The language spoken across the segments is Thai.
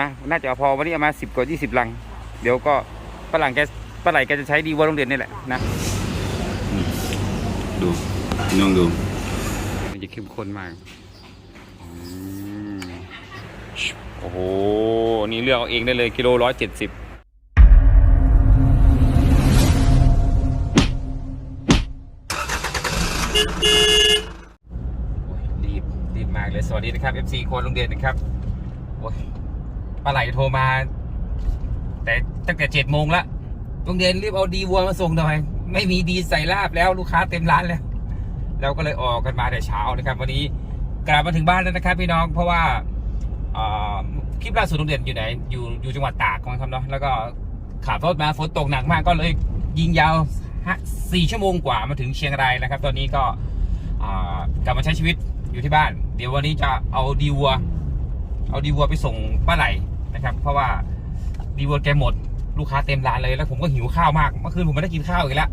มาน่าจะเอาพอวันนี้เอามาสิบกว่ายี่สิบลัง เดี๋ยวก็ฝรั่งแกฝรั่งแกจะใช้ดีวัวโรงเรียนนี่แหละนะอืมดูน้องดูมันจะเข้มข้นมากอืมโอ้โห นี่เลือกเอาเองได้เลยกิโลร้อยเจ็ดสิบโอ้ยรีบรีบมากเลย สวัสดีนะครับ FC โคนโรงเรียนนะครับ โอ้ย ปลาไหลโทรมา แต่ตั้งแต่เจ็ดโมงละโรงเรียนรีบเอาดีวัวมาส่งหน่อยไม่มีดีใส่ลาบแล้วลูกค้าเต็มร้านแล้วเราก็เลยออกกันมาแต่เช้านะครับ วันนี้กลับมาถึงบ้านแล้วนะครับ พี่น้องเพราะว่าคลิปล่าสุดโรงเรียนอยู่ไหนอยู่อยู่จังหวัดตากครับเนาะแล้วก็ขับรถมาฝนตกหนักมากก็เลยยิงยาวสี่ชั่วโมงกว่ามาถึงเชียงรายนะครับ ตอนนี้ก็กลับมาใช้ชีวิตอยู่ที่บ้าน เดี๋ยววันนี้จะเอาดีวัว เอาดีวัวไปส่งป้าไหล นะครับ เพราะว่าดีวัวแกหมดลูกค้าเต็มร้านเลยแล้วผมก็หิวข้าวมากเมื่อคืนผมไม่ได้กินข้าวอีกแล้ว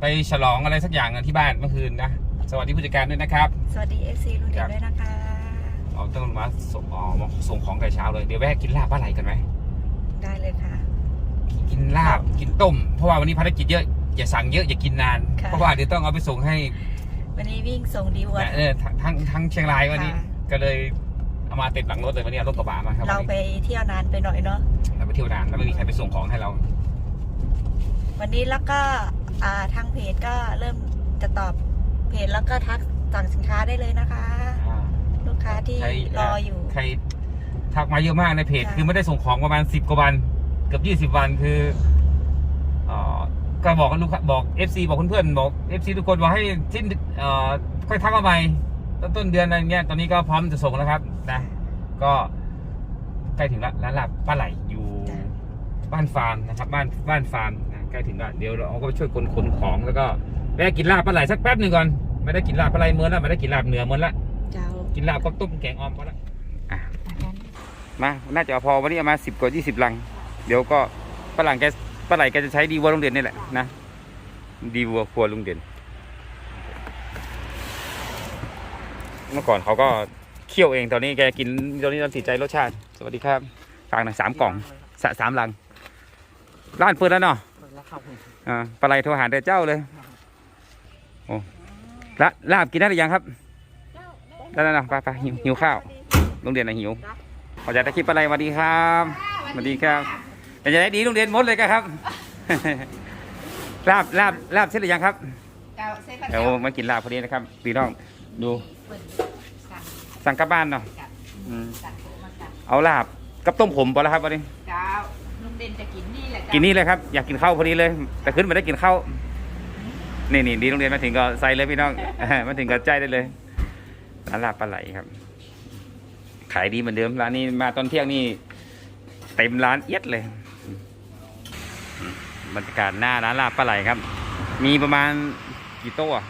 ไปฉลองอะไรสักอย่างกันที่บ้านเมื่อคืนนะสวัสดีผู้จัดการด้วยนะครับ สวัสดี FC ลุงเด่นด้วยนะคะเอาต้องมาส่งอ๋อมาส่งของแต่เช้าเลยเดี๋ยวแวะกินลาบป้าไหลกันไหมได้เลยค่ะ กินลาบกินต้ม เพราะว่าวันนี้ภารกิจเยอะอย่าสั่งเยอะอย่ากินนานค่ะเพราะว่าเดี๋ยวต้องเอาไปส่งให้ วันนี้วิ่งส่งดีวัวเออทั้งทั้งเชียงรายวันนี้ค่ะก็เลย เอามาเต็มหลังรถเลยวันนี้เอารถกระบะมาครับเราวันไปนี้เที่ยวนานไปหน่อยเนาะเราไปเที่ยวนานแล้วไม่มีใครไปส่งของให้เรา วันนี้แล้วก็อ่าทางเพจก็เริ่มจะตอบเพจแล้วก็ทักสั่งสินค้าได้เลยนะคะ ลูกค้าที่ใครรออยู่ใครทักมาเยอะมากในเพจค่ะคือไม่ได้ส่งของประมาณสิบกว่าวันเกือบยี่สิบ20วันคือเอ่อก็บอกกับลูกค้าบอก FC บอกเพื่อนๆบอก FC ทุกคนบอกให้สิ้นเอ่อค่อยทักมาใหม่ ต้นต้นเดือนอะไรเงี้ยตอนนี้ก็พร้อมจะส่งแล้วครับนะก็ใกล้ถึงละร้านลาบป้าไหลอยู่จ้ะบ้านฟาร์มนะครับบ้านบ้านฟาร์มนะใกล้ถึงละเดี๋ยวเราก็ไปช่วยคนขนของแล้วก็แวะกินลาบปลาไหลสักแป๊บหนึ่งก่อนไม่ได้กินลาบปลาไหลเมือนแล้วไม่ได้กินลาบเหนือเมือนละเจ้ากินลาบก็ต้มแกงออมพอละอะอันนั้นมาน่าจะเอาพอวันนี้เอามาสิบกว่ายี่สิบลัง เดี๋ยวก็ฝรั่งแกปลาไหลแกจะใช้ดีวัวโรงเรียนนี่แหละนะดีวัวครัวโรงเรียน มื่อก่อนเขาก็เคี่ยวเองตอนนี้แกกินตอนนี้ตอนติดใจรสชาติ สวัสดีครับฝากหน่อยสามกล่องสะสามลัง ร้านเปิดแล้วเนาะอ่าปลาไหลโทรหาแต่เจ้าเลยโอ้ละลาบกินได้หรือยังครับได้แล้วนะไปไปหิวหิวข้าวโรงเรียนนะหิวขอจากตะคลิปปลาไหลสวัสดีครับสวัสดีครับเป็นจะได้ดีโรงเรียนหมดเลยครับลาบลาบลาบเสร็จหรือยังครับเจ้าเซฟเดี๋ยวมากินลาบพอดีนะครับพี่น้องดู สั่งกลับบ้านเนาะอืมเอาลาบกับต้มผมพอแล้วครับวันนี้ เจ้าลุงเด่นจะกินนี่แหละกินนี่เลยครับอยากกินข้าวพอดีเลย แต่ขึ้นมาได้กินข้าวนี่นี่ดีโรงเรียนมาถึงก็ใส่เลยพี่น้อง มาถึงก็ใจได้เลยร้านลาบปลาไหลครับ ขายดีเหมือนเดิมร้านนี้มาตอนเที่ยงนี่เต็มร้านเอียดเลยอืมบรรยากาศหน้าร้านลาบปลาไหลครับ มีประมาณกี่โต๊ะ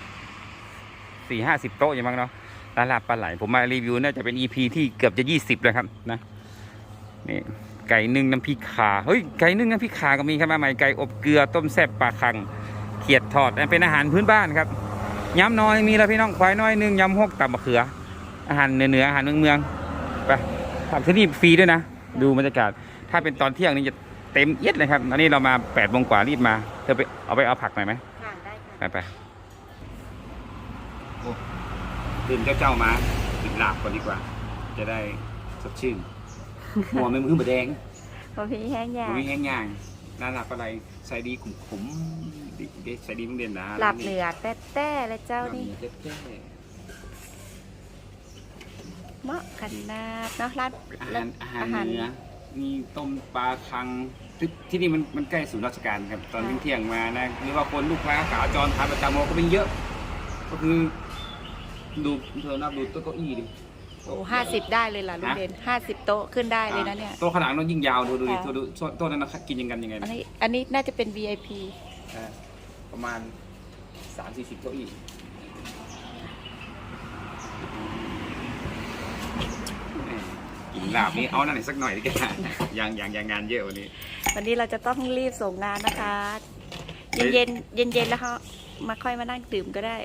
สี่ห้าสิบโต๊ะอย่างมั้งเนาะ ร้านลาบปลาไหล ผมมารีวิวน่าจะเป็น EP ที่เกือบจะยี่สิบเลยครับนะนี่ไก่นึ่งน้ำพริกขาเฮ้ยไก่นึ่งน้ำพริกขาก็มีครับมาใหม่ไก่อบเกลือต้มแซ่บปลาคังเขียดทอดอันเป็นอาหารพื้นบ้านครับยำน้อยมีแล้วพี่น้องควายน้อยหนึ่งยำหกตับมะเขือ อาหารเหนือเหนือๆอาหารเมืองเมืองๆไปทำที่นี่ฟรีด้วยนะ ดูบรรยากาศถ้าเป็นตอนเที่ยงนี่จะเต็มเอียดเลยครับอันนี้เรามาแปดโมงกว่ารีบมาเธอไปเอาไปเอาผักหน่อยไหมค่ะได้ค่ะไปไป ดื่มเจ้าเจ้ามากินลาบก่อนดีกว่า จะได้สดชื่นหัวไม่มือมาแดงพอพี่แห้งยาผมมีแห้งย่างน่าหลับอะไรใส่ดีขุมขมๆดีดีใส่ดีโรงเรียนนะหลับเหลือแต่แต่และเจ้าเจ้านี่นี่เจ๊เจ๊เหมาะขนาดเนาะร้านอาหารอาหารอาหารเนื้อมีต้มปลาคังที่ที่นี่มันมันใกล้ศูนย์ราชการครับตอนค่ะเที่ยงๆมานะหรือว่าคนลูกค้าขาจรทานประจำเราก็เป็นเยอะ ก็คือ ดูเธอนับดูโต๊ะเก้าอี้ดิโอ้ห้าสิบได้เลยล่ะลุงฮะเด่นห้าสิบโต๊ะขึ้นได้เลยนะเนี่ย โต๊ะขนาดนั้นยิ่งยาวดูดูดิค่ะดูดูโต๊ะนั้นนะกินยังกันยังไงอันนะนี้อันนี้น่าจะเป็น VIP อ่าประมาณสามสี่สิบเก้าอี้แหม่กินลาบนี้เอาหน่อยสักหน่อยดิแกยังยังยังงานเยอะวันนี้ วันนี้เราจะต้องรีบส่งงานนะคะ เย็นเย็นเย็นเย็นๆแล้วเขามาค่อยมานั่งดื่มก็ได้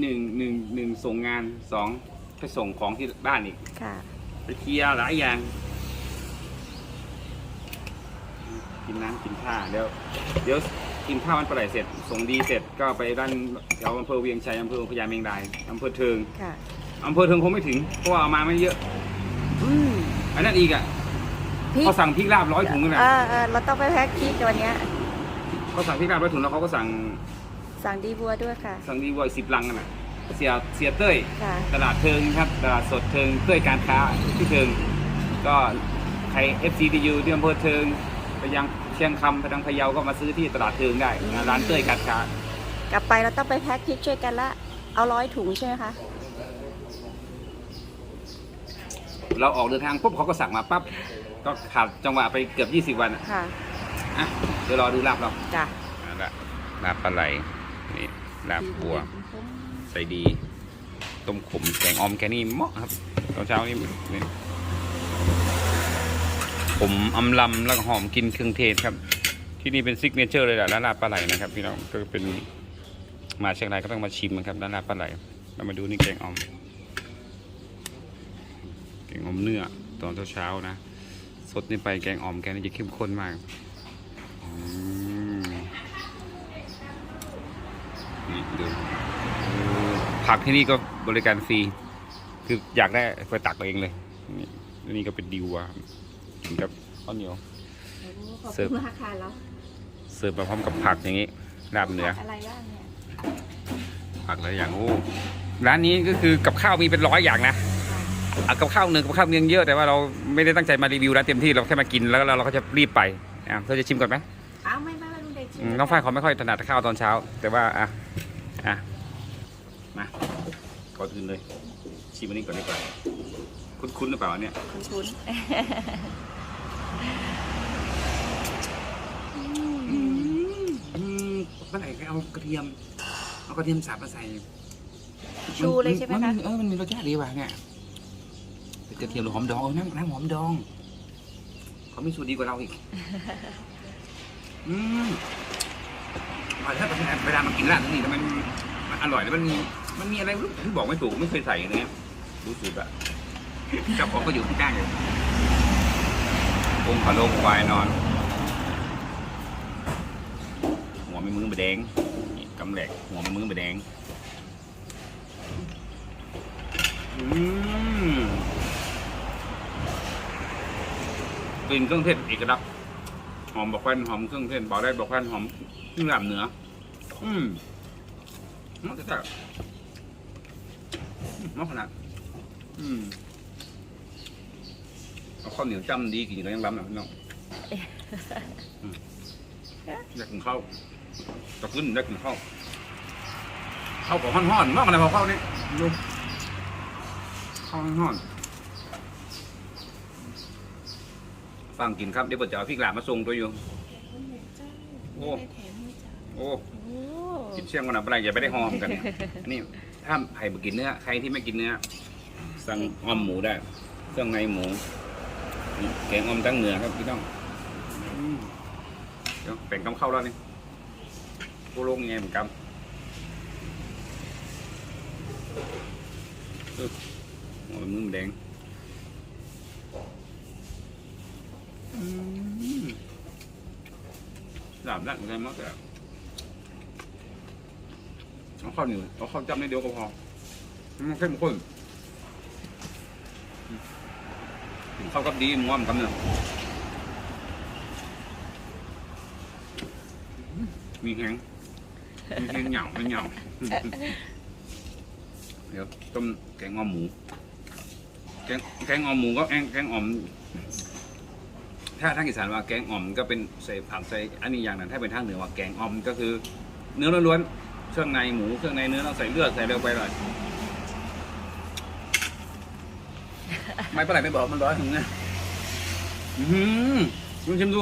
หนึ่งหนึ่งหนึ่งส่งงานสองไปส่งของที่บ้านอีกค่ะ ไปเคลียร์หลายอย่าง กินน้ำกินท่าเดี๋ยวเดี๋ยวกินข้าวมันปลาไหลเสร็จ ส่งดีเสร็จก็ไปด้านแถวอำเภอเวียงชัยอำเภอพญาเมงดายอำเภอเทิงค่ะอำเภอเทิงคงไม่ถึงเพราะว่าเอามาไม่เยอะอืมอันนั้นอีกอะพี่เขาสั่งพริกลาบร้อยถุงเลยนะเออเออเราต้องไปแพ็คพริกวันเนี้ยเขาสั่งพริกลาบร้อยถุงแล้วเขาก็สั่ง สั่งดีบัวด้วยค่ะ สั่งดีวอยสิบลังกันน่ะเสียเสียเต้ย ค่ะ ตลาดเทิงครับ ตลาดสดเทิงเต้ยการค้าที่เทิง ก็ใคร FCDU ที่อำเภอเทิงไปยังเชียงคำไปทางพะเยาก็มาซื้อที่ตลาดเทิงได้นะร้านเต้ยการค้ากลับไปเราต้องไปแพ็คพริกช่วยกันละ เอาร้อยถุงใช่ไหมคะ เราออกเดินทางปุ๊บเขาก็สั่งมาปั๊บก็ขาดจังหวะไปเกือบ 20 วันอะค่ะ อะเดี๋ยวรอดูลาบเราจ้ะละลาบปลาไหล นี่ลาบบัว ใส่ดี ต้มขมแกงออมแกนี่เหมาะครับตอนเช้านี่นี่ผมอำลำแล้วก็หอมกินเครื่องเทศครับ ที่นี่เป็นซิกเนเจอร์เลยแหละร้านลาบปลาไหลนะครับพี่น้องก็เป็นมาเชียงรายก็ต้องมาชิมกันครับร้านลาบปลาไหลเรามาดูนี่แกงออมแกงออมเนื้อตอนเช้าๆนะ สดนี่ไปแกงออมแกนี่จะเข้มข้นมากอืม นี่ดูผักที่นี่ก็บริการฟรีคืออยากได้ไปตักเอาเองเลย นี่อันนี่ก็เป็นดิวอะครับกินกับข้าวเหนียว ขอบเสิร์ฟ คุณมากค่ะแล้วเสิร์ฟมาพร้อมกับผักอย่างนี้ลาบเนื้ออะไรบ้างเนี่ยผักหลายอย่างโอ้ร้านนี้ก็คือกับข้าวมีเป็นร้อยอย่างนะเอากับข้าวหนึ่งกับข้าวเนืองเยอะแต่ว่าเราไม่ได้ตั้งใจมารีวิวร้านเต็มที่เราแค่มากินแล้วเราเราก็จะรีบไปอะเธอจะชิมก่อนไหมอ้าวไม่ไม่ไม่ลุงเด็กชิมอืมน้องฝ้ายเขาไม่ค่อยถนัดข้าวตอนเช้า แต่ว่าอะ อะ มา ก่อนอื่นเลย ชิมอันนี้ก่อนดีกว่า คุ้นๆหรือเปล่าอันเนี่ย คุณคุณอืมเมื่อไหร่ก็เอากระเทียม เอากระเทียมสับมาใส่ชูเลยใช่ไหมนคะเออมันมีรสชาติดีว่ะเนี่ยเป็นกระเทียมหรือหอมดองเออน้ำน้ำหอมดองเขามีสูตรดีกว่าเราอีก อืมอ ร่อยถ้าเวลามากินร้านนี้แล้วมันมันอร่อยแล้วมันมีมันมีอะไรรู้ที่บอกไม่ถูกไม่เคยใส่เนี้ยรู้สึกอะเจ้าของก็อยู่ข้างๆอยู่องค์ขะโลงควายนอน หัวไม่มือไปแดงนี่กำแหลกหัวไม่มือไปแดงอืมกลิ่นเครื่องเทศเอกลักษณ์หอมบอกแควนหอมเครื่องเทศบอกได้บอกแควนหอม เครื่องลาบเหนืออืมมันจะแบบมากขนาด อืมเอาข้าวเหนียวจ้ำดีกินก็ยังล้ำนะพี่น้องอืมอยากกินข้าวตะขึ้นอยากกินข้าวข้าวของห่อนๆมากเลยพอข้าวนี่ดูข้าวห่อนฟังกินครับเดี๋ยวผมจะเอาพริกหลาบมาส่งตัวอยู่โอ้ โอ้โอ้กินเชี่ยงกันนะอะไรอย่าไปได้หอมกันเนี่ยอันนี้ถ้าใครไม่กินเนื้อ ใครที่ไม่กินเนื้อ สั่งออมหมูได้เครื่องในหมูนี่แกงออมตั้งเหนือครับพี่น้องอืมเดี๋ยวแบ่งกำเข้าแล้วนี่โคโลงยังไงเหมือนกันเออหัวมันมือมันแดงอืมหลาบดักเหมือนกันมากเลยอะ เอาข้าวเหนียวเอาข้าวจ้ำนิดเดียวก็พอมันเข้มข้นกินข้าวกับดีม้วนกันเนี่ยมีแห้งมีแห้งเหนียวไม่เหนียวเดี๋ยวต้มแกงอ่อมหมู แกงแกงอ่อมหมูก็แกงแกงอ่อม ถ้าทางอีสานว่าแกงอ่อมก็เป็นใส่ผักใส่อันนี้อย่างนั้นถ้าเป็นทางเหนือว่าแกงอ่อมก็คือ เนื้อล้วนๆ เครื่องในหมูเครื่องในเนื้อเราใส่เลือดใส่เร็วไปหน่อยไม่เป็นไรไม่บอกมันร้อนถึงไงอืมลองชิมดู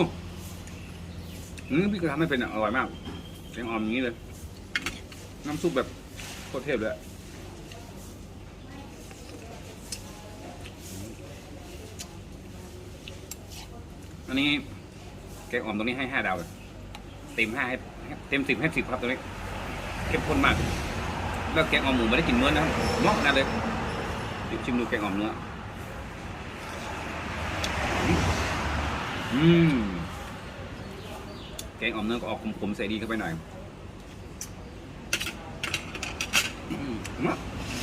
อืมพี่ก็ทำไม่เป็นอะอร่อยมากแกงอ่อมอย่างนี้เลย น้ำซุปแบบโคตรเทพเลยอะอันนี้แกงอ่อมตรงนี้ให้ห้าดาวเลยเต็มห้าให้เต็มสิบให้สิบครับตรงนี้ เข้มข้นมาก แล้วแกงอ่อมหมูไม่ได้กินเนื้อนะมอกขนาดเลยเดี๋ยวชิมดูแกงอ่อมเนื้ออืมแกงอ่อมเนื้อก็ออกขมๆใส่ดีเข้าไปหน่อยอืมมะ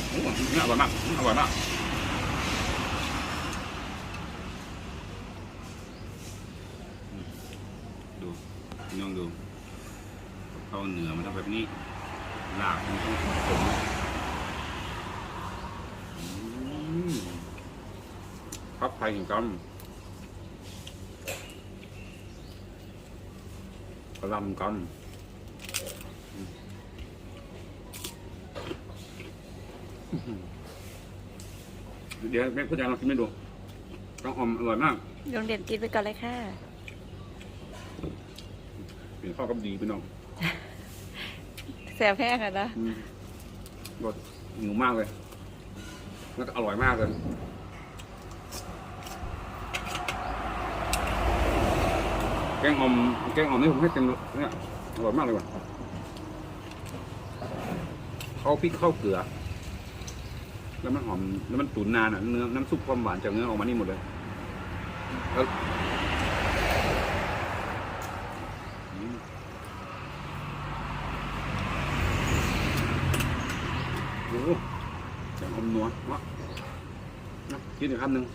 โอ้หูอร่อยมากอร่อยมากดูพี่น้องดูข้าวเหนือมันต้องแบบนี้ ลาบมันต้องขมๆอืมพับไผ่หินกำกระลำกันเดี๋ยวแม่พูดยังลองกินไม่ดูต้องหอมอร่อยมากโรงเรียนกินไปก่อนเลยค่ะเห็นข้าวกับดีพี่น้อง แสบแห้งอะนะอืมรสหิวมากเลย แล้วก็อร่อยมากเลย แกงอ่อม แกงอ่อมนี่ผมให้เต็มเนี่ยอร่อยมากเลยว่ะเข้าพริกเข้าเกลือ แล้วมันหอม แล้วมันตุ๋นนานอะ เนื้อ น้ำซุปความหวานจากเนื้อออกมานี่หมดเลย แล้วอืมโอ้โหแกงอ่อมนัววะนะ กินอีกคำหนึ่ง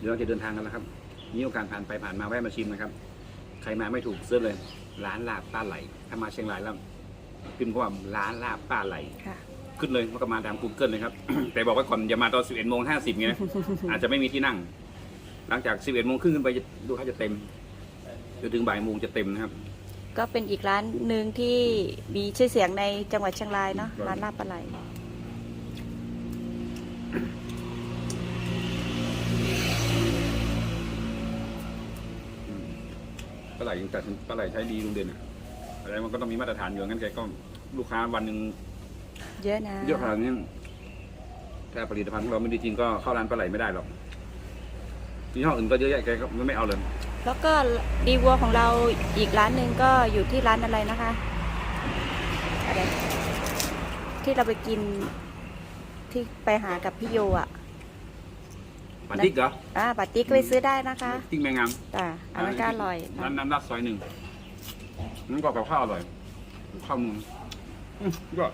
เดี๋ยวเราจะเดินทางกันแล้วครับมีโอกาสผ่านไปผ่านมาแวะมาชิมนะครับ ใครมาไม่ถูกเสิร์ชเลย ร้านลาบป้าไหล ถ้ามาเชียงรายแล้วพิมพ์คำว่าร้านลาบป้าไหล ค่ะ ขึ้นเลยมันก็มาตาม Google เลยครับ แต่บอกไว้ก่อนอย่ามาตอน 11โมง50ไงนะ อาจจะไม่มีที่นั่ง หลังจาก 11โมงครึ่งขึ้นไปจะดูเขาจะเต็มจนถึงบ่ายโมงจะเต็มนะครับ ก็เป็นอีกร้านหนึ่งที่มีชื่อเสียงในจังหวัดเชียงรายเนาะครับร้านลาบปลาไหล ปลาไหลแต่ปลาไหลใช้ดีลุงเด่นอะอะไรมันก็ต้องมีมาตรฐานอยู่งั้นแกก็ลูกค้าวันหนึ่งเยอะนะ เยอะขนาดนี้ถ้าผลิตภัณฑ์ของเราไม่ดีจริงก็เข้าร้านปลาไหลไม่ได้หรอกที่ห้ออื่นก็เยอะแยะแกก็ไม่เอาเลย แล้วก็ดีวัวของเราอีกร้านหนึ่งก็อยู่ที่ร้านอะไรนะคะอะไรที่เราไปกินที่ไปหากับพี่โยอะ ปันทิกเหรออ่าปาติ๊กก็ไปซื้อได้นะคะทิกแมงงามจ้ะอันนั้นก็อร่อยร้านน้ำราดซอยหนึ่งนั่นก็กับข้าวอร่อย ข้าวมึงอืมก็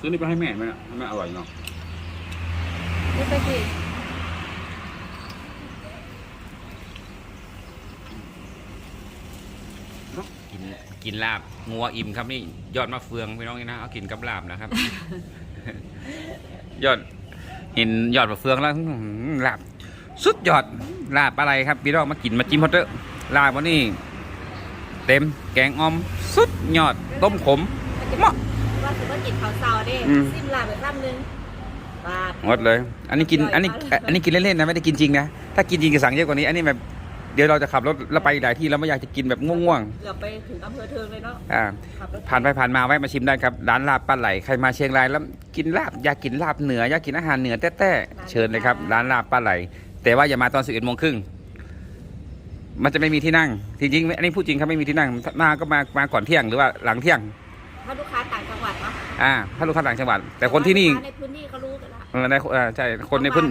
ซื้อนี่ไปให้แม่ไหมเนี่ยให้แม่อร่อยเนาะนี่ไปสิ กินกินลาบงัวอิ่มครับนี่ยอดมะเฟืองพี่น้องนี่นะเอากินกับลาบนะครับ ยอดเห็นยอดมะเฟืองแล้วอื้อหือลาบสุดยอดลาบอะไรครับพี่น้องมากินมาจิ้มพอเตอร์ลาบวันนี้ เต็มแกงอ่อม สุดยอดต้มขมเหมาะว่าถือว่ากินข้าวเช้าเด้อืม ซิมลาไปข้ามนึงบาทหมดเลย อันนี้กินอร่อยอันนี้มากอันนี้กินเล่นๆนะไม่ได้กินจริงนะถ้ากินจริงจะสั่งเยอะกว่านี้ อันนี้แบบ เดี๋ยวเราจะขับรถแล้วไปหลายที่เราไม่อยากจะกินแบบง่วงเกือบไปถึงอำเภอเทิงเลยเนาะๆอ่า ขับรถผ่านไปผ่านมาแวะมาชิมได้ครับร้านลาบปลาไหลใครมาเชียงรายแล้วกินลาบอยากกินลาบเหนืออยากกินอาหารเหนือแต้ๆเชิญเลยครับร้านลาบปลาไหล แต่ว่าอย่ามาตอนสิบเอ็ดโมงครึ่งมันจะไม่มีที่นั่งจริงๆอันนี้พูดจริงครับไม่มีที่นั่งมาก็มามาก่อนเที่ยงหรือว่าหลังเที่ยง ถ้าลูกค้าต่างจังหวัดเนาะ อ่าถ้าลูกค้าต่างจังหวัด แต่คนที่นี่ลูกาในพื้นที่เขารู้กันละเออในเออใช่คนในพื้น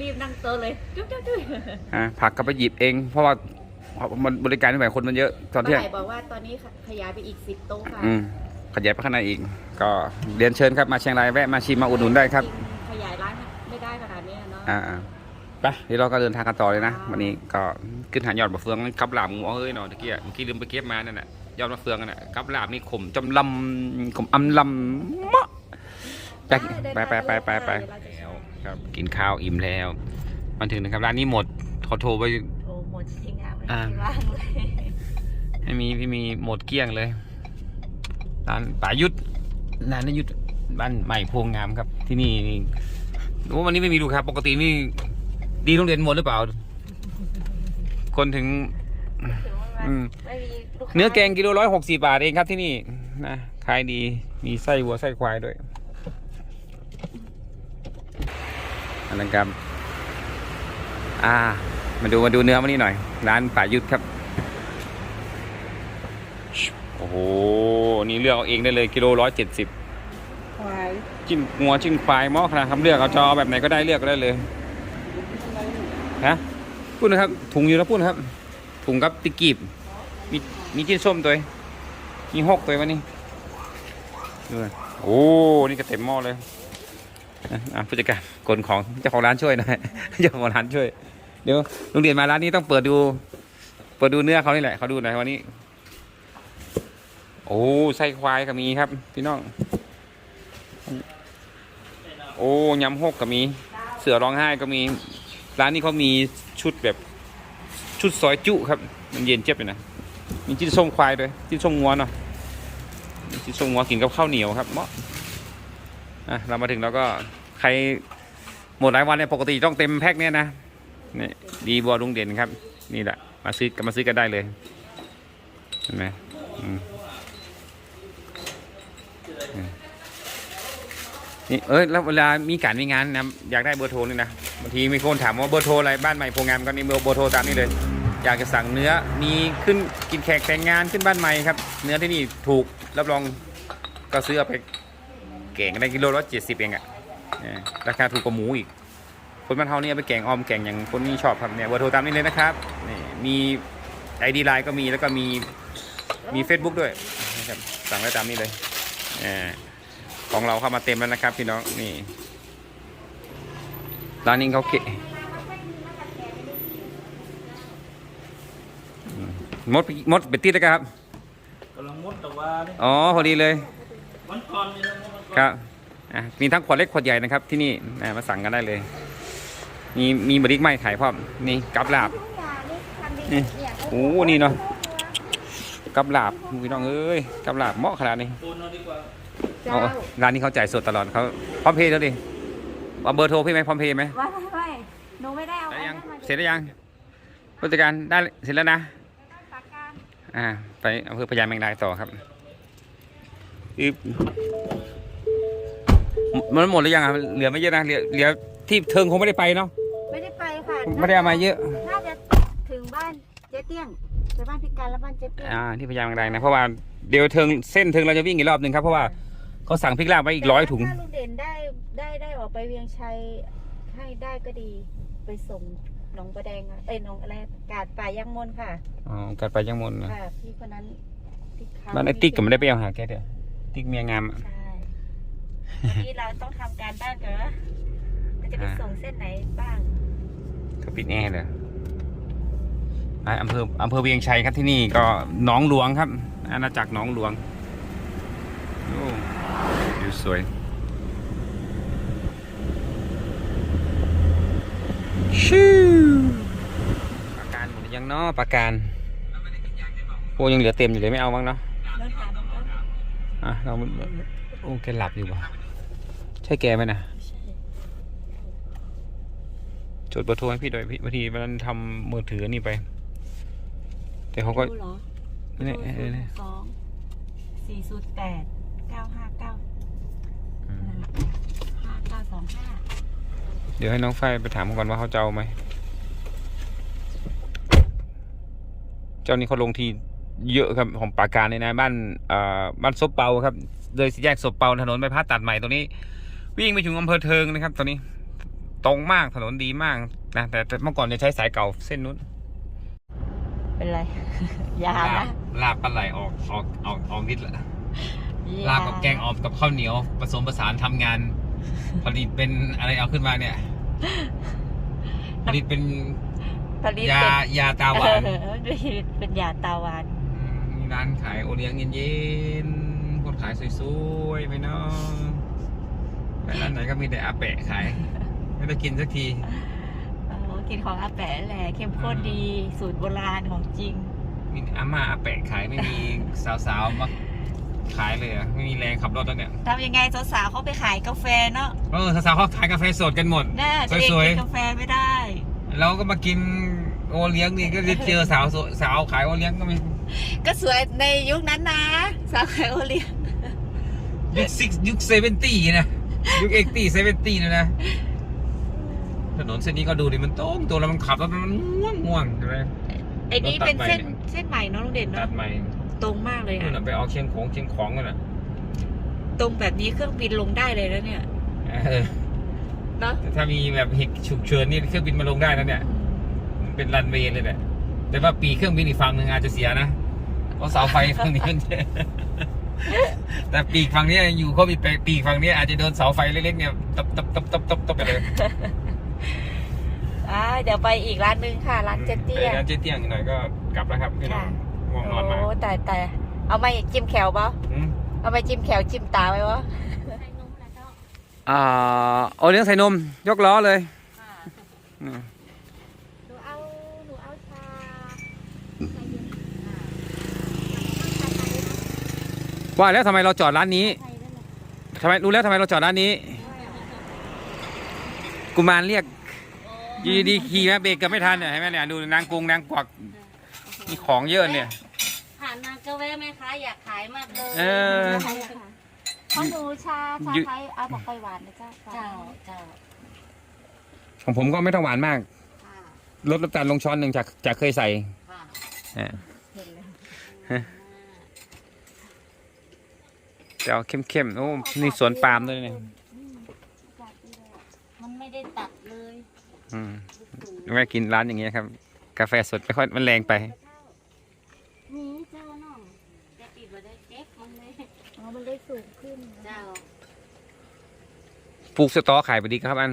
รีบนั่งโต๊ะเลยจุ๊บจุ๊บจุ๊บอ่าผักก็ไปหยิบเอง เพราะว่ามันบริการไม่ไหวคนมันเยอะ ตอนเที่ยงป้าไหบอกว่าตอนนี้ขยายไปอีกสิบโต๊ะค่ะอืมขยายไปข้างในอีก ก็เรียนเชิญครับมาเชียงรายแวะมาชิมมาอุดหนุนได้ครับจงขยายร้านไม่ได้ขนาดนี้เนาะอ่าอ่าไปเดี๋ยวเราก็เดินทางกันต่อเลยนะ วันนี้ก็ขึ้นหายอดมะเฟืองกับหลามงูเอ้ยเนาะตะกี้อะเมื่อกี้ลืมไปเก็บมานั่นแหละ ยอดมะเฟืองนั่นแหละกับหลามนี่ขมจำลำขมอำลำเมาะไปไปไปไปไปไปแล้วครับกินข้าวอิ่มแล้วมันถึงนะครับร้านนี้หมดเขาโทรไปโอ้หมดจริงอะไม่อ่าได้ว่างเลยไม่มีพี่มีหมดเกลี้ยงเลยร้านป่ายุทธร้านนยุทธบ้านใหม่พวงงามครับ ที่นี่นี่โอ้วันนี้ไม่มีลูกค้าปกตินี่ดีโรงเรียนหมดหรือเปล่า คนถึงถือว่าอืมไม่มี ลูกค้าเนื้อแกงกิโลร้อยหกสิบาทเองครับที่นี่นะขายดีมีไส้วัวไส้ควายด้วยอันนั้นครับอ่า มาดูมาดูเนื้อมานี่หน่อย ร้านป่ายุทธครับ โอ้โห นี่เลือกเอาเองได้เลยกิโลร้อยเจ็ดสิบควายจิ้มงัวจิ้มควายหม้อขนาดครับเลือกเอาจะเอาแบบไหนก็ได้เลือกก็ได้เลยฮะพูดนะครับถุงอยู่แล้วพูดนะครับถุงกับติกกีบมี มีจิ้นส้มตัวมีหกตัววันนี้ดูโอ้นี่ก็เต็มหม้อเลยอะผู้จัดการกนของเจ้าของร้านช่วยหน่อยเจ้าของร้านช่วย เดี๋ยวโรงเรียนมาร้านนี้ต้องเปิดดู เปิดดูเนื้อเขานี่แหละเขาดูหน่อยวันนี้ โอ้ไส้ควายก็มีครับ พี่น้อง โอ้ยำหกก็มี เสือร้องไห้ก็มี ร้านนี้เขามีชุดแบบชุดซอยจุครับ มันเย็นเจ็บเลยนะ มีจิ้นส้มควายด้วยจิ้นส้มงัวเนาะจิ้นส้มงัวกินกับข้าวเหนียวครับเหมาะอะเรามาถึงแล้วก็ใครหมดหลายวันเนี่ยปกติต้องเต็มแพ็คเนี่ยนะนี่ดีบัวลุงเด่นครับ นี่แหละมาซื้อกมาซื้อกันได้เลยเห็นไหมอืมอืมนี่เอ้ยแล้วเวลามีการมีงานนะอยากได้เบอร์โทรนี่นะบางทีมีคนถามว่าเบอร์โทรอะไรบ้านใหม่โพงามก็นี่เบอร์เบอร์โทรตามนี้เลย อยากจะสั่งเนื้อมีขึ้นกินแขกแต่งงานขึ้นบ้านใหม่ครับ เนื้อที่นี่ถูกรับรองก็ซื้อเอาไปแกงได้กิโลละเจ็ดสิบเองอะ่ะราคาถูกกว่าหมูอีก คนบ้านเฮาเนี่ยเอาไปแกงออมแกงอย่างคนนี้ชอบครับเนี่ยเบอร์โทรตามนี้เลยนะครับนี่มีไอดีไลน์ก็มีแล้วก็มีมี Facebook ด้วยนะครับสั่งได้ตามนี้เลยของเราเข้ามาเต็มแล้วนะครับพี่น้องนี่ร้านนี้เขาเกะ มดมดเป็ดติดแล้วครับกำลังมดแต่ว่าเนี่ยอ๋อพอดีเลยมันก่อนนี่นะมดมันก่อนครับอะมีทั้งขวดเล็กขวดใหญ่นะครับ ที่นี่อะมาสั่งกันได้เลย มีมีบริกไม้ขายพร้อมนี่กับลาบนี่โอ้นี่เนาะกับลาบพี่น้องเอ้ยกับลาบเหมาะขนาดนี้ปูนเอาดีกว่าเจ้าอ๋อร้านนี้เขาจ่ายสดตลอดเขาพร้อมเพย์แล้วดิเอาเบอร์โทรพี่ไหมพร้อมเพย์ไหมว่าไม่ไม่หนูไม่ได้เอาได้ไปยังนั่นมาเสร็จแล้วยังผู้จัดการได้เสร็จแล้วนะปากกา อ่า ไปอำเภอพญาแมงดาต่อครับอึบมันหมดหรือยังอะเหลือไม่เยอะนะเหลือเหลือที่เทิงคงไม่ได้ไปเนาะไม่ได้ไปค่ะไม่ได้เอามาเยอะน่าจะถึงบ้านเจ๊เตี้ยงไปบ้านพิการแล้วบ้านเจ๊เตี้ยงอ่าที่พญาแมงดานะเพราะว่าเดี๋ยวเทิงเส้นเทิงเราจะวิ่งอีกรอบหนึ่งครับเพราะว่าเขาสั่งพริกลาบไว้อีกร้อยถุงแต่ว่าถ้าลุงเด่นได้ได้ได้ออกไปเวียงชัยให้ได้ก็ดีไปส่ง หนองประแดงอะเอ้ยหนองอะไรกาดป่ายังมนค่ะอ๋อกัดไปยังมนนะค่ะพี่คนนั้นที่เขาบ้านไอ้ติ๊กก็ไม่ได้ไปเอาหาแกเด้อติ๊กเมียงามอะ ใช่วันนี้เราต้องทำการบ้านกันว่าเราจะไปอ่า ส่งเส้นไหนบ้างเขาปิดแอร์เลยอ่าอำเภออำเภอเวียงชัยครับที่นี่ก็หนองหลวงครับ อาณาจักรหนองหลวงโอ้วิวสวย ชิวปากการหมดหรือยังเนาะปากการโอ้ยังเหลือเต็มอยู่เลยไม่เอาบ้างเนาะรถหาน้องก็อะเราโอ้แกหลับอยู่ป่ะใช่แกไหมนะไม่ใช่จดเบอร์โทรให้พี่หน่อยพี่บางทีมันทำมือถือนี่ไป แต่เขาก็รู้เหรอนี่เออนี่สองสี่ศูนย์แปดเก้าห้าเก้า อืม ห้าเก้าสองห้า เดี๋ยวให้น้องฝ้ายไปถามเขาก่อนว่าเขาจะเอาไหม เจ้านี้เขาลงทีเยอะครับของปราการเลยนะบ้านเอ่อบ้านซบเปาครับเลยสี่แยกศพเปาถนนใบพัดตัดใหม่ตรงนี้ วิ่งไปถึงอำเภอเทิงนะครับ ตอนนี้ ตรงมากถนนดีมากนะแต่แต่เมื่อก่อนจะใช้สายเก่าเส้นนู้น เป็นไรยานะลาบปลาไหลออกออกออกออกนิดละยลาบกับแกงออมกับข้าวเหนียวผสมผสานทำงานผลิตเป็นอะไรเอาขึ้นมาเนี่ย ผลิตเป็นผลิตยาเป็นยาตาหวานเออผลิตเป็นยาตาหวานอืมมีร้านขายโอเลี้ยงเย็นๆคนขายสวยๆไปเนาะไปร้านไหนก็มีแต่อาแปะขาย ไม่ได้กินสักทีเออกินของอาแปะแหละเข้มข้นดีสูตรโบราณของจริง มีอาม่าอาแปะขายไม่มีสาวๆมา ขายเลยอะไม่มีแรงขับรถแล้วเนี่ยทำยังไงสาวๆเขาไปขายกาแฟเนาะเออสาวๆเขาขายกาแฟสดกันหมด น่าตัวเองสวยๆกินกาแฟไม่ได้เราก็มากินโอเลี้ยงนี่ก็จะเจอสาวสวยสาวขายโอเลี้ยงก็มีก็สวยในยุคนั้นนะ สาวขายโอเลี้ยงยุคซิกยุคเซเวนตี้นะยุคเอ็กตี้เซเวนตี้นะนะถนนเส้นนี้ก็ดูดิมันโต้งตัวแล้วมันขับแล้วมันง่วงง่วงใช่ไหมไอ้นี่รถตัดเป็นเส้นใหม่เนี่ยเส้นใหม่เนาะลุงเด่นตัเนาะดใหม่ ตรงมากเลยนู่นอะนะไปเอาเชียงของเชียงของกันอะ ตรงแบบนี้เครื่องบินลงได้เลยแล้วเนี่ยเออเนาะแต่ถ้ามีแบบเหตุฉุกเฉินนี่เครื่องบินมาลงได้นะเนี่ยอืมเป็นรันเวย์เลยแหละ แต่ว่าปีกเครื่องบินอีกฝั่งหนึ่งอาจจะเสียนะ เพราะเสาไฟฝั่งนี้มันแต่ปีกฝั่งนี้อยู่เขามีปีกฝั่งนี้อาจจะโดนเสาไฟเล็กๆเนี่ยตบตบตบตบตบตบไปเลยอ่าเดี๋ยวไปอีกร้านหนึงค่ะ ร้านเจเตี้ยไปร้านเจ๊เตี้ยงอีกหน่อยก็กลับแล้วครับพี่น้องค่ะ ง่วงนอนมากโอ้แต่แต่เอามาจิ้มแขวเปล่าอืมเอามาจิ้มแขวจิ้มตาไว้วะอ่าโอเลี้ยงใส่นม ยกล้อเลยอืมหนูเอาหนูเอาชาว่าแล้วทำไมเราจอดร้านนี้ทำไมรู้แล้วทำไมเราจอดร้านนี้ กุมารเรียกอยีดีๆขี่มาเบรกก็ไม่ทันเนี่ยเห็นไหมเนี่ยดูนางกรุงนางกวัก มีของเยอะเนี่ย ผ่านมาก็แวะแม่ค้าอยากขายมากเลยเออของหนูชาชายุไทยเอาบอกไปหวานนะเจ้าเจ้าเจ้าของผมก็ไม่ต้องหวานมาก ค่ะลดน้ำตาลลงช้อนหนึ่งจากจากเคยใส่ค่ะเออแต่เอาเข้มๆโอ้นี่สวนปาล์มด้วยเนี่ยมันไม่ได้ตัดเลยอืมแม่กินร้านอย่างเงี้ยครับ กาแฟสดไม่ค่อยมันแรงไป นี่เจ้าน้องจะปิดมาได้เก็บมันเลย อ๋อมันได้ สูงขึ้นเจ้าปลูกสตอขายไปดีครับอันอื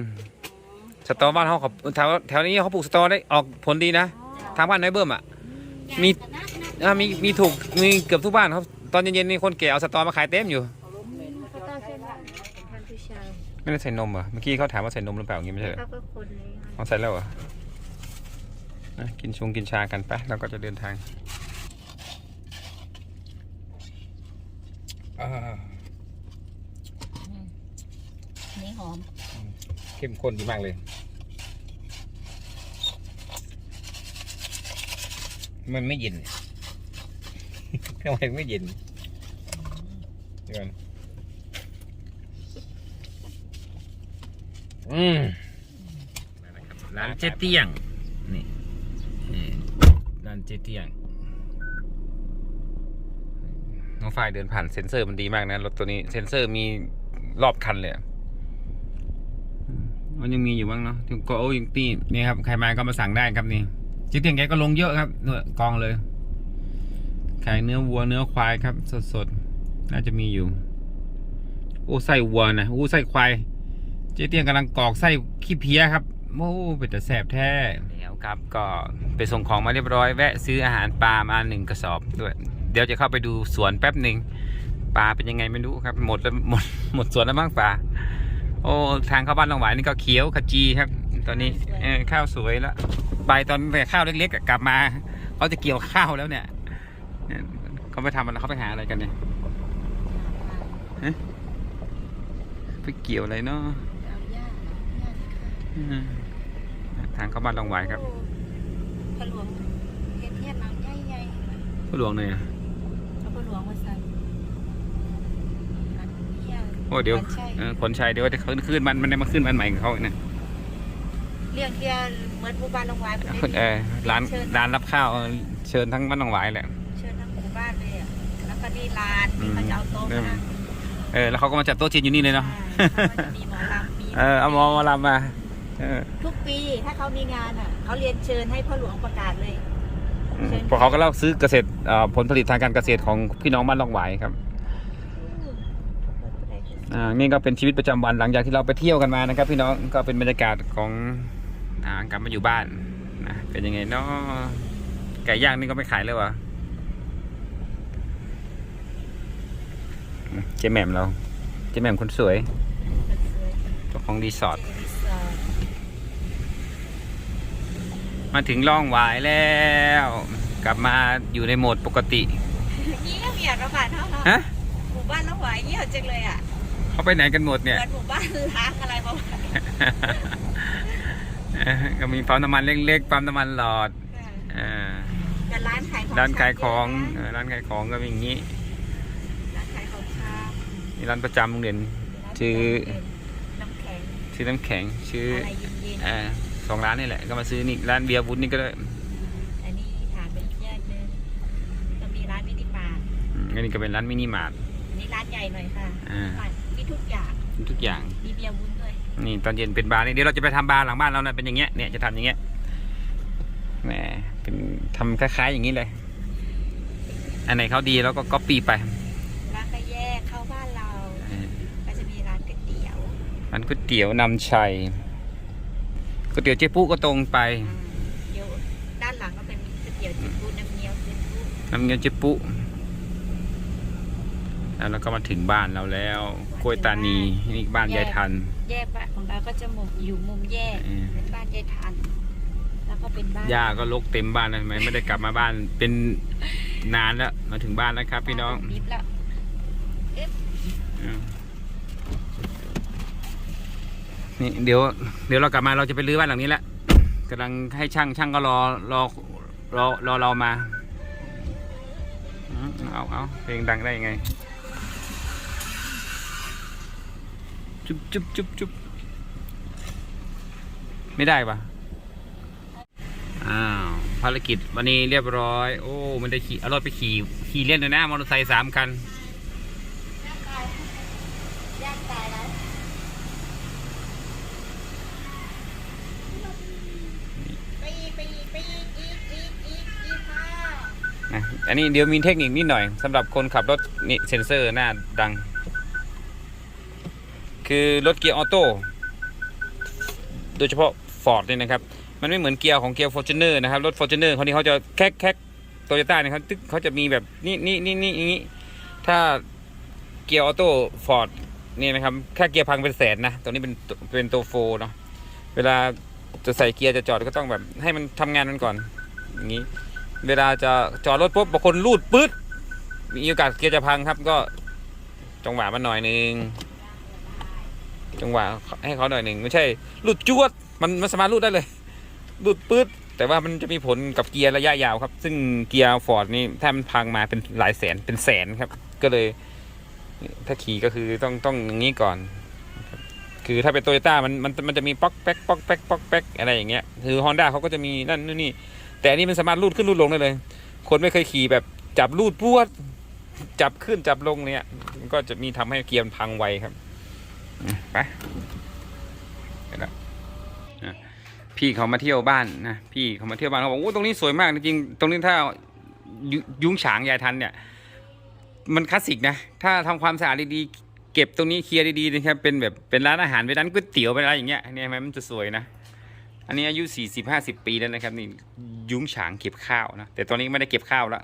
มสตอบ้านเขาเขาแถวแถวนี้เขาปลูกสตอได้ออกผลดีนะทางบ้านน้อยเบิ่มอะ มียายก็นับนับอ่ามีมีถูกมีเกือบทุกบ้านครับ ตอนเย็นๆนี่คนแก่เอาสตอมาขายเต็มอยู่ก็ต้องเช่นว่าท่านผู้ชายไม่ได้ใส่นมเหรอเมื่อกี้เขาถามว่าใส่นมหรือเปล่าอย่างงี้ไม่ใช่เหรอเขาก็คนนี้เอาใส่แล้วเหรออะกินชงกินชากันไปเราก็จะเดินทาง อ่านี่หอม เข้มข้นดีมากเลย มันไม่เย็น ทำไมไม่เย็นเดี๋ยวก่อนอืมร้านเจเตียง นี่นี่ร้านเจเตียง น้องฝ้ายเดินผ่านเซ็นเซอร์มันดีมากนะรถตัวนี้เซ็นเซอร์มีรอบคันเลยอะอืมมันยังมีอยู่บ้างเนาะถึงก็โอ้ยังตีนี่ครับใครมาก็มาสั่งได้ครับนี่เจเตียงแกก็ลงเยอะครับเนี่ยกองเลยขายเนื้อวัวเนื้อควายครับ สดๆน่าจะมีอยู่ โอ้ไส้วัวนะโอ้ไส้ควายเจ๊เตียงกำลังกรอกไส้ขี้เพี้ยครับโอ้เป็นแต่แสบแท้แล้วครับ ก็ไปส่งของมาเรียบร้อย แวะซื้ออาหารปลามาหนึ่งกระสอบด้วย เดี๋ยวจะเข้าไปดูสวนแป๊บหนึ่งปลาเป็นยังไงไม่รู้ครับ หมดแล้วหมดหมดสวนแล้วมั้งปลาโอ้ทางเข้าบ้านลงหวายนี่ก็เขียวขจีครับ ตอนนี้เออข้าวสวยแล้วไปตอนแต่ข้าวเล็กๆอะกลับมาเขาจะเกี่ยวข้าวแล้วเนี่ยเนี่ยเขาไปทำอะไรเขาไปหาอะไรกันเนี่ยฮะไปเกี่ยวอะไรเนาะเอาย่าอืมทางเข้าบ้านลองไหวายครับพระหลวงเฮ็ดเทียนน้ำใหญ่ผู้หลวงเลยอะๆเอาพระ หลวงมาใส่อันเนี้ยโอ้เดี๋ยวมันใช่เออคนชัยเดี๋ยวจะขึ้นมันมันได้มาขึ้นบ้านใหม่ของเขาเนี่ยเรียงเทียนเหมือนหมู่บ้านลงไว้คนเออร้านร้านรับข้าวเออเชิญทั้งบ้านลองไหวายแหละเชิญทั้งหมู่บ้านเลยอะแล้วก็นี่ลานอืที่มเขาจะเอาโต๊ะมานั่งเออแล้วเขาก็มาจัดโต๊ะจีนอยู่นี่เลยเนาะอ่าเขาจะมีหมอลำมีเออเอาหมอมาลำมาเออทุกปีถ้าเขามีงานอะเขาเรียนเชิญให้พ่อหลวงประกาศเลยอืม พวกเขาก็เล่าซื้อเกษตรเอ่อผลผลิตทางการเกษตรของพี่น้องบ้านลองไหวายครับอ่านี่ก็เป็นชีวิตประจำวันหลังจากที่เราไปเที่ยวกันมานะครับ พี่น้องก็เป็นบรรยากาศของอ่ากลับมาอยู่บ้านนะเป็นยังไงเนาะไก่ย่างนี่ก็ไม่ขายเลยวะอืมเจ๊แหม่มเราเจ๊แหม่มคนสวยเจ้าของรีสอร์ท มาถึงร่องหวายแล้ว กลับมาอยู่ในโหมดปกติเยี่ยมอยากระบาดเท่าเราฮะหมู่บ้านละหวายเยี่ยมจังเลยอะเขาไปไหนกันหมดเหเนี่ยมือนหมู่บ้านล้างอะไรประมาณนี้เอ่อก็มีปั๊มน้ำมันเล็กๆปั๊มน้ำมันหลอดเอ่อแต่ร้านขายของร้านขายของชำเอ่อร้านขายของก็มีอย่างนี้ร้านขายของชามีร้านประจำโรงเรียนชื่อน้ำแข็งชื่อน้ำแข็งชื่ออะไรเย็นเอ่อ สองร้านนี่แหละก็มาซื้อนี่ร้านเบียร์วุ้นนี่ก็ได้ๆอันนี้ถามเป็นแยกเลยจะมีร้านมินิมาร์ทอืมอันนี้ก็เป็นร้านมินิมาร์ท อันนี้ร้านใหญ่หน่อยค่ะอ่า มีทุกอย่างทุกอย่าง มีเบียร์วุ้นด้วยนี่ตอนเย็นเป็นบาร์นี่เดี๋ยวเราจะไปทำบาร์หลังบ้านเรานะเป็นอย่างเงี้ยเนี่ยจะทำอย่างเงี้ยแหมเป็นทำคล้ายๆอย่างนี้เลย อันไหนเขาดีแล้วก็ก๊อปปี้ไปร้านก็แยกเข้าบ้านเราก็จะมีร้านก๋วยเตี๋ยว ร้านก๋วยเตี๋ยวนำชัย ก๋วยเตี๋ยวเจ๊ปุ๊ก็ตรงไป เดี๋ยวด้านหลังก็เป็นก๋วยเตี๋ยวจิ้มปูน้ำเงี้ยวจิ้มปูน้ำเงี้ยวเจ๊ปุ๊แล้วเราก็มาถึงบ้านเราแล้วกล้วยตานีนี่บ้านยายทัน แยกบ้านของเราก็จะมุมอยู่มุมแยกอืม เป็นบ้านยายทัน แล้วก็เป็นบ้านย่าก็ลกเต็มบ้านแล้วทำไมไม่ได้กลับมาบ้านเป็นนานแล้วมาถึงบ้านแล้วครับ พี่น้องบิบแล้ว อืม นี่เดี๋ยวเดี๋ยวเรากลับมาเราจะไปรื้อบ้านหลังนี้แหละกำลังให้ช่างช่างก็รอรอรอรอเรามาเอาเอาเพลงดังได้ยังไง จุ๊บจุ๊บจุ๊บจุ๊บไม่ได้ปะอ้าวภารกิจวันนี้เรียบร้อย โอ้ มันได้ขี่เอารถไปขี่ขี่เล่นเลยนะมอเตอร์ไซค์สามคัน อันนี้เดี๋ยวมีเทคนิคนิดหน่อยสำหรับคนขับรถนี่เซ็นเซอร์หน้าดัง คือรถเกียร์ออโต้โดยเฉพาะฟอร์ดเนี่ยนะครับ มันไม่เหมือนเกียร์ของเกียร์ฟอร์จูเนอร์นะครับ รถฟอร์จูเนอร์เขานี่เขาจะแคกแคกโตโยต้าเนี่ยเขาตึ๊กเขาจะมีแบบนี่นี่นี่นี่อย่างนี้ ถ้าเกียร์ออโต้ฟอร์ดนี่นะครับแค่เกียร์พังเป็นแสนนะตัวนี้เป็นเป็นตัวโฟเนาะเวลาจะใส่เกียร์จะจอดก็ต้องแบบให้มันทำงานมันก่อนอย่างนี้ เวลาจะจอดรถปุ๊บบางคนลูดปื๊ดมีโอกาสเกียร์จะพังครับก็จังหวะมันหน่อยหนึ่งจังหวะให้เขาหน่อยหนึ่งไม่ใช่ลูดจวดมันมันสามารถลูดได้เลยลูดปื๊ดแต่ว่ามันจะมีผลกับเกียร์ระยะยาวครับ ซึ่งเกียร์ฟอร์ดนี่ถ้ามันพังมาเป็นหลายแสนเป็นแสนครับ ก็เลย ถ้าขี่ก็คือต้องต้องอย่างนี้ก่อน คือถ้าเป็นโตโยต้ามันมันมันจะมีป๊อกแป๊กป๊อกแป๊กป๊อกแป๊กอะไรอย่างเงี้ย คือฮอนด้าเขาก็จะมีนั่นนู่นนี่ แต่อันนี้มันสามารถรูดขึ้นรูดลงได้เลย คนไม่เคยขี่แบบจับรูดพวด จับขึ้นจับลงเนี่ย มันก็จะมีทำให้เกียร์พังไวครับไปไปแล้วอะพี่เขามาเที่ยวบ้านนะพี่เขามาเที่ยวบ้านเขาบอกโอ้ตรงนี้สวยมากจริงๆตรงนี้ถ้ายุ้งฉางยายทันเนี่ย มันคลาสสิกนะ ถ้าทำความสะอาดดีๆเก็บตรงนี้เคลียร์ดีๆนะครับเป็นแบบเป็นร้านอาหารเป็นร้านก๋วยเตี๋ยวเป็นอะไรอย่างเงี้ยเนี่ยเห็นไหมมันจะสวยนะ อันนี้อายุสี่สิบห้าสิบปีแล้วนะครับนี่ยุ้งฉางเก็บข้าวนะแต่ตอนนี้ไม่ได้เก็บข้าวแล้ว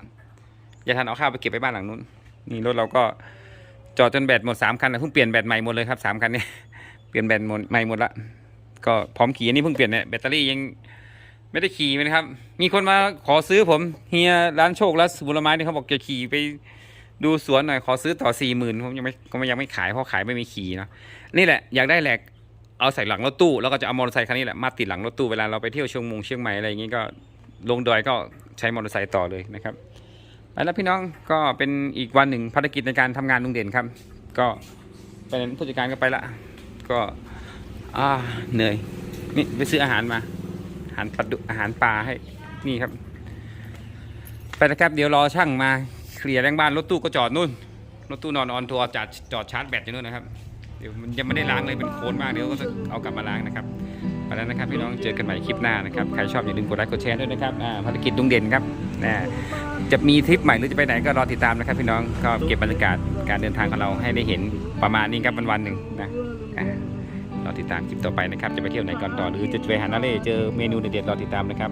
ยาทันเอาข้าวไปเก็บไปบ้านหลังนู้นนี่รถเราก็จอดจนแบตหมดสามคันเพิ่งเปลี่ยนแบตใหม่หมดเลยครับสามคันนี้เปลี่ยนแบตหมดใหม่หมดละก็พร้อมขี่อันนี้เพิ่งเปลี่ยนเนี่ยแบตเตอรี่ยังไม่ได้ขี่เลยนะครับ มีคนมาขอซื้อผมเฮียร้านโชคและบุรไม้เนี่ยเขาบอกจะขี่ไปดูสวนหน่อยขอซื้อต่อสี่หมื่นผมยังไม่ก็ยังไม่ขายเพราะขายไม่มีขี่เนาะนี่แหละอยากได้แหลก เอาใส่หลังรถตู้แล้วก็จะเอามอเตอร์ไซค์คันนี้แหละมาติดหลังรถตู้เวลาเราไปเที่ยวเชียงมงเชียงใหม่อะไรอย่างงี้ก็ลงดอยก็ใช้มอเตอร์ไซค์ต่อเลยนะครับไปแล้วพี่น้องก็เป็นอีกวันหนึ่งภารกิจในการทำงานลุงเด่นครับ ก็เป็นผู้จัดการก็ไปละ ก็อ่าเหนื่อยนี่ไปซื้ออาหารมาอาหารปลาดุอาหารปลาให้นี่ครับ ไปนะครับเดี๋ยวรอช่างมาเคลียร์แรงบ้านรถตู้ก็จอดนู่นรถตู้นอนออนทัวร์จอดจอดชาร์จแบตอยู่นู่นนะครับ เดี๋ยวมันยังไม่ได้ล้างเลยเป็นโคลนมากเดี๋ยวก็จะเอากลับมาล้างนะครับไปแล้วนะครับพี่น้องเจอกันใหม่คลิปหน้านะครับใครชอบอย่าลืมกดไลค์กดแชร์ด้วยนะครับอ่าภารกิจดุงเด่นครับนะจะมีทริปใหม่หรือจะไปไหนก็รอติดตามนะครับ พี่น้องก็เก็บบรรยากาศการเดินทางของเราให้ได้เห็นประมาณนี้ครับวันวันหนึ่งนะรอติดตามคลิปต่อไปนะครับ จะไปเที่ยวไหนก่อนต่อหรือจะไปหานาเล่เจอเมนูเด็ดๆรอติดตามนะครับ